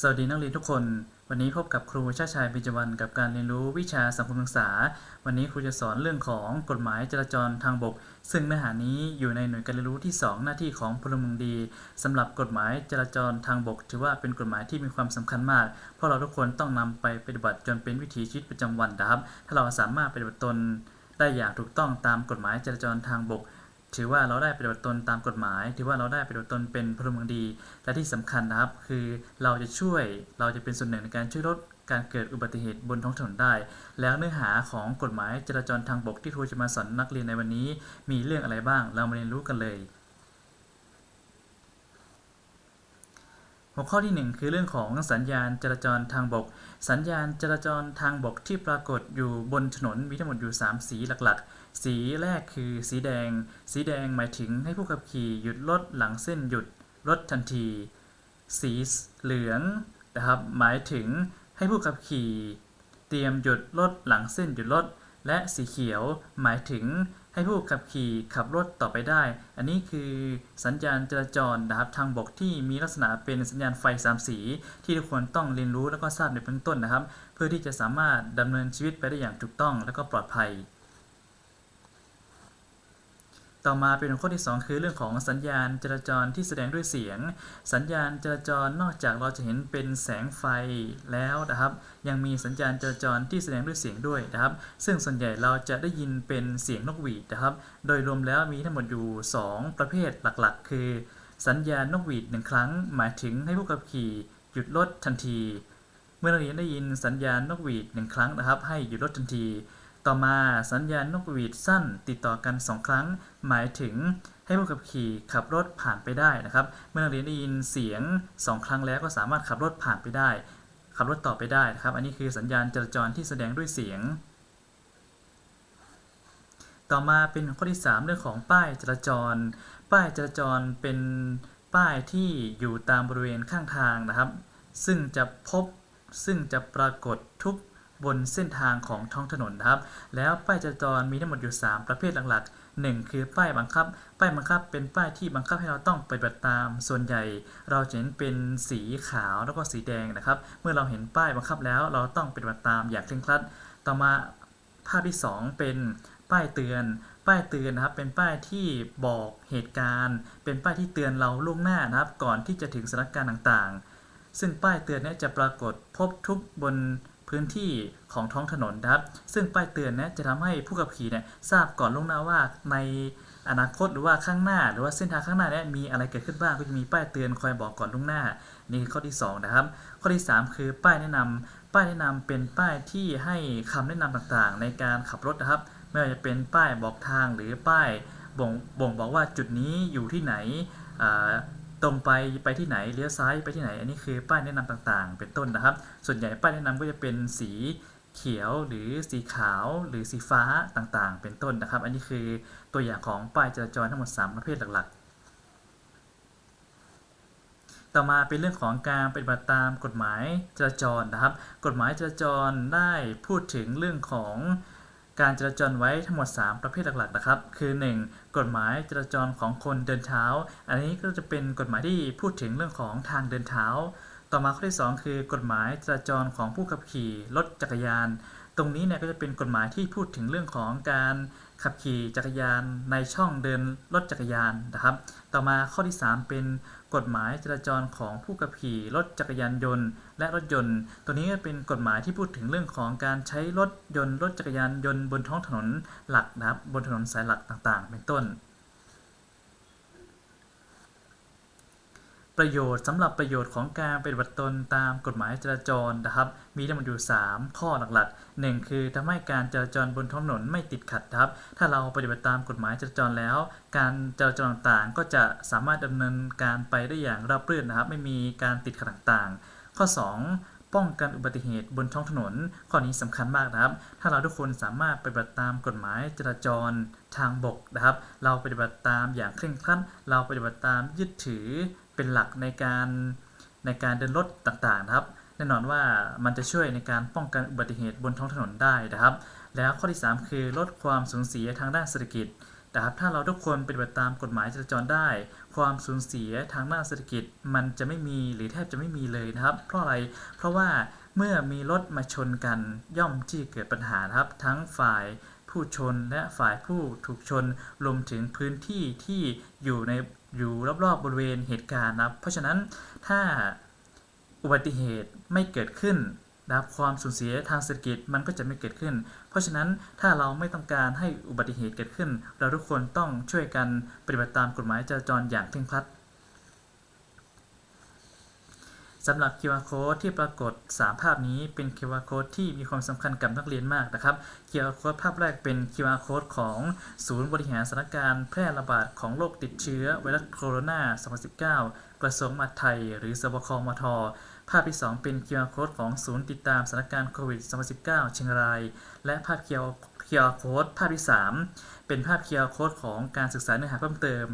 สวัสดีนักเรียนทุกคน วันนี้พบกับครูชาชายปิจวันกับการเรียนรู้วิชาสังคมศึกษา วันนี้ครูจะสอนเรื่องของกฎหมายจราจรทางบก ซึ่งเนื้อหานี้อยู่ในหน่วยการเรียนรู้ที่ 2 หน้าที่ของพลเมืองดีสำหรับกฎหมายจราจรทางบก ถือว่าเป็นกฎหมายที่มีความสำคัญมาก เพราะเราทุกคนต้องนำไปปฏิบัติจนเป็นวิถีชีวิตประจำวันนะครับ ถ้าเราสามารถปฏิบัติตนได้อย่างถูกต้องตามกฎหมายจราจรทางบก ถือว่าเราได้ปฏิบัติตนตามกฎหมาย ถือว่าเราได้ปฏิบัติตนเป็นพลเมืองดี และที่สำคัญนะครับ คือเราจะช่วยเราจะเป็นส่วนหนึ่งในการช่วยลดการเกิดอุบัติเหตุบนท้องถนนได้ แล้วเนื้อหาของกฎหมายจราจรทางบกที่ครูจะมาสอนนักเรียนในวันนี้ มีเรื่องอะไรบ้าง เรามาเรียนรู้กันเลย หัวข้อที่ 1 คือเรื่องของสัญญาณจราจรทางบก สัญญาณจราจรทางบกที่ปรากฏอยู่บนถนนมีทั้งหมดอยู่ 3 สีหลักๆ สีแรกคือสีแดง สีแดงหมายถึงให้ผู้ขับขี่หยุดรถหลังเส้นหยุดรถทันที สีเหลืองนะครับ หมายถึงให้ผู้ขับขี่ เตรียมหยุดรถหลังเส้นหยุดรถ และสีเขียวหมายถึงให้ผู้ขับขี่ขับรถต่อไปได้ อันนี้คือสัญญาณจราจรนะครับทางบกที่มีลักษณะเป็นสัญญาณไฟสามสีที่ทุกคนต้องเรียนรู้แล้วก็ทราบในเบื้องต้นนะครับ เพื่อที่จะสามารถดำเนินชีวิตไปได้อย่างถูกต้องและก็ปลอดภัย ต่อมาเป็นหัวข้อที่ 2 คือเรื่องของสัญญาณจราจรที่แสดงด้วยเสียง สัญญาณจราจรนอกจากเราจะเห็นเป็นแสงไฟแล้วนะครับ ยังมีสัญญาณจราจรที่แสดงด้วยเสียงด้วยนะครับ ซึ่งส่วนใหญ่เราจะได้ยินเป็นเสียงนกหวีดนะครับ โดยรวมแล้วมีทั้งหมดอยู่ 2 ประเภทหลักๆ คือ สัญญาณนกหวีดหนึ่งครั้ง หมายถึงให้ผู้ขับขี่หยุดรถทันที เมื่อนักเรียนได้ยินสัญญาณนกหวีดหนึ่งครั้งนะครับ ให้หยุดรถทันที ต่อมาสัญญาณนกหวีดสั้นติดต่อกัน 2 ครั้ง หมายถึงให้ผู้ขับขี่ขับรถผ่านไปได้นะครับ เมื่อนักเรียนได้ยินเสียง 2 ครั้งแล้วก็สามารถขับรถผ่านไปได้ ขับรถต่อไปได้นะครับ อันนี้คือสัญญาณจราจรที่แสดงด้วยเสียง ต่อมาเป็นข้อที่ 3 เรื่องของป้ายจราจร ป้ายจราจรเป็นป้ายที่อยู่ตามบริเวณข้างทางนะครับ ซึ่งจะพบซึ่งจะปรากฏทุก บนเส้นทางของท้องถนนนะครับ แล้วป้ายจราจรมีทั้งหมดอยู่ 3 ประเภทหลักๆ 1 คือป้ายบังคับ ป้ายบังคับเป็นป้ายที่บังคับให้เราต้องปฏิบัติตาม ส่วนใหญ่ เราจะเห็นเป็นสีขาวแล้วก็สีแดงนะครับ เมื่อเราเห็นป้ายบังคับแล้วเราต้องปฏิบัติตามอย่างเคร่งครัด ต่อมาภาพที่ 2 เป็นป้ายเตือน ป้ายเตือนนะครับ เป็นป้ายที่บอกเหตุการณ์ เป็นป้ายที่เตือนเราล่วงหน้านะครับ ก่อนที่จะถึงสถานการณ์ต่างๆ ซึ่งป้ายเตือนนี้จะปรากฏพบทุกบน พื้นที่ของท้องถนนนะครับ ซึ่งป้ายเตือนเนี้จะทำให้ผู้ขับขี่เนี่ยทราบก่อนล่วงหน้าว่าในอนาคตหรือว่าข้างหน้า หรือว่าเส้นทางข้างหน้าเนี้มีอะไรเกิดขึ้นบ้างก็จะมีป้ายเตือนคอยบอกก่อนล่วงหน้า นี่คือข้อที่ 2 นะครับ ข้อที่ 3 คือป้ายแนะนำป้ายแนะนำเป็นป้ายที่ให้คำแนะนำต่างๆ ในการขับรถนะครับ ไม่ว่าจะเป็นป้ายบอกทางหรือป้ายบ่งบ่งบอกว่าจุดนี้อยู่ที่ไหนอ่า ตรงไปไปที่ไหนเลี้ยวซ้ายไปที่ไหน อันนี้คือป้ายแนะนำต่างๆ เป็นต้นนะครับ ส่วนใหญ่ป้ายแนะนำก็จะเป็นสีเขียวหรือสีขาวหรือสีฟ้าต่างๆ เป็นต้นนะครับ อันนี้คือตัวอย่างของป้ายจราจรทั้งหมด 3 ประเภทหลักๆ ต่อมาเป็นเรื่องของการปฏิบัติตามกฎหมายจราจรนะครับ กฎหมายจราจรได้พูดถึงเรื่องของ การจราจรไว้ทั้งหมด 3 ประเภทหลักๆนะครับ คือ 1. กฎหมายจราจรของคนเดินเท้า อันนี้ก็จะเป็นกฎหมายที่พูดถึงเรื่องของทางเดินเท้า ต่อมาข้อที่ 2 คือกฎหมายจราจรของผู้ขับขี่รถจักรยาน ตรงนี้เนี่ยก็จะเป็นกฎหมายที่พูดถึงเรื่องของการขับขี่จักรยานในช่องเดินรถจักรยานนะครับ ต่อมาข้อที่ 3 เป็นกฎหมายจราจรของผู้ขับขี่รถจักรยานยนต์ และรถยนต์ ตัวนี้ก็เป็นกฎหมายที่พูดถึงเรื่องของการใช้รถยนต์รถจักรยานยนต์บนท้องถนนหลักนะครับบนถนนสายหลักต่างๆ เป็นต้น ประโยชน์สำหรับประโยชน์ของการปฏิบัติตนตามกฎหมายจราจรนะครับ มีทั้งหมดอยู่ 3 ข้อหลักๆ 1 คือทำให้การจราจรบนท้องถนนไม่ติดขัดครับ ถ้าเราปฏิบัติตามกฎหมายจราจรแล้ว การจราจรต่างๆ ก็จะสามารถดำเนินการไปได้อย่างราบรื่นนะครับ ไม่มีการติดขัดต่างๆ ข้อ 2ป้องกันอุบัติเหตุบนท้องถนน ข้อนี้สำคัญมากนะครับ ถ้าเราทุกคนสามารถปฏิบัติตามกฎหมายจราจรทางบกนะครับ เราปฏิบัติตามอย่างเคร่งครัด เราปฏิบัติตามยึดถือ เป็นหลักในการในการเดินรถต่างๆนะครับ แน่นอนว่ามันจะช่วยในการป้องกันอุบัติเหตุบนท้องถนนได้นะครับ แล้วข้อที่ 3 คือลดความสูญเสียทางด้านเศรษฐกิจนะครับถ้าเราทุกคนปฏิบัติตามกฎหมายจราจรได้ ความสูญเสียทางด้านเศรษฐกิจ มันจะไม่มีหรือแทบจะไม่มีเลยนะครับ เพราะอะไรเพราะว่าเมื่อมีรถมาชนกันย่อมที่เกิดปัญหาครับ ทั้งฝ่ายผู้ชนและฝ่ายผู้ถูกชนรวมถึงพื้นที่ที่อยู่ใน อยู่รอบๆบริเวณเหตุการณ์นะครับเพราะฉะนั้นถ้าอุบัติเหตุไม่เกิดขึ้นนะครับความสูญเสียทางเศรษฐกิจมันก็จะไม่เกิดขึ้น เพราะฉะนั้นถ้าเราไม่ต้องการให้อุบัติเหตุเกิดขึ้น เราทุกคนต้องช่วยกันปฏิบัติตามกฎหมายจราจรอย่างเคร่งครัด สำหรับ QR code ที่ปรากฏ 3 ภาพนี้เป็น QR code ที่มีความสำคัญกับนักเรียนมากนะครับ QR code ภาพแรกเป็น QR code ของศูนย์บริหารสถานการณ์แพร่ระบาดของโรคติดเชื้อไวรัสโคโรนา 2019 กระทรวงมหาดไทย หรือสบคมท ภาพที่ 2 เป็น QR code ของศูนย์ติดตามสถานการณ์โควิด 2019 เชียงราย และภาพ QR code ภาพที่ 3 เป็นภาพ QR code ของการศึกษาเนื้อหาเพิ่มเติม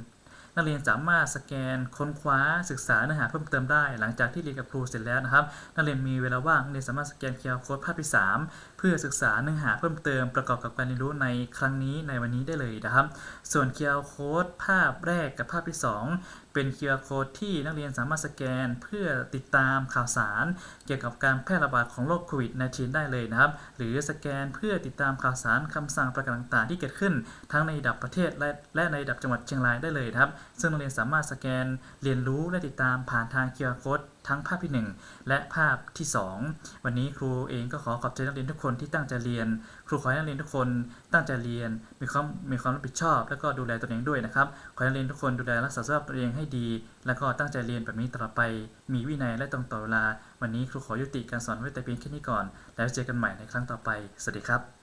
นักเรียนสามารถสแกนค้นคว้าศึกษาเนื้อหาเพิ่มเติมได้ หลังจากที่เรียนกับครูเสร็จแล้วนะครับ นักเรียนมีเวลาว่างนักเรียนสามารถสแกนเคอร์โค้ดภาพที่ 3 เพื่อศึกษาเนื้อหาเพิ่มเติมประกอบกับการเรียนรู้ในครั้งนี้ในวันนี้ได้เลยนะครับ ส่วน QR code ภาพแรกกับภาพที่ 2 เป็น QR code ที่นักเรียนสามารถสแกนเพื่อติดตามข่าวสาร เกี่ยวกับการแพร่ระบาดของโรคโควิด -19 ได้เลยนะครับ หรือสแกนเพื่อติดตามข่าวสารคำสั่งประกาศต่างๆ ที่เกิดขึ้นทั้งในระดับประเทศและและในระดับจังหวัดเชียงรายได้เลยนะครับ ซึ่งนักเรียนสามารถสแกนเรียนรู้และติดตามผ่านทาง QR code ทั้งภาพที่ 1 และภาพที่ 2 วันนี้ครูเองก็ขอขอบใจนักเรียนทุกคนที่ตั้งใจเรียน ครูขอให้นักเรียนทุกคนตั้งใจเรียน มีความมีความรับผิดชอบ แล้วก็ดูแลตัวเองด้วยนะครับ ขอให้นักเรียนทุกคนดูแลรักษาสุขภาพตัวเองให้ดี แล้วก็ตั้งใจเรียนแบบนี้ตลอดไป มีวินัยและตรงต่อเวลา วันนี้ครูขอยุติการสอนไว้แต่เพียงแค่นี้ก่อน แล้วเจอกันใหม่ในครั้งต่อไป สวัสดีครับ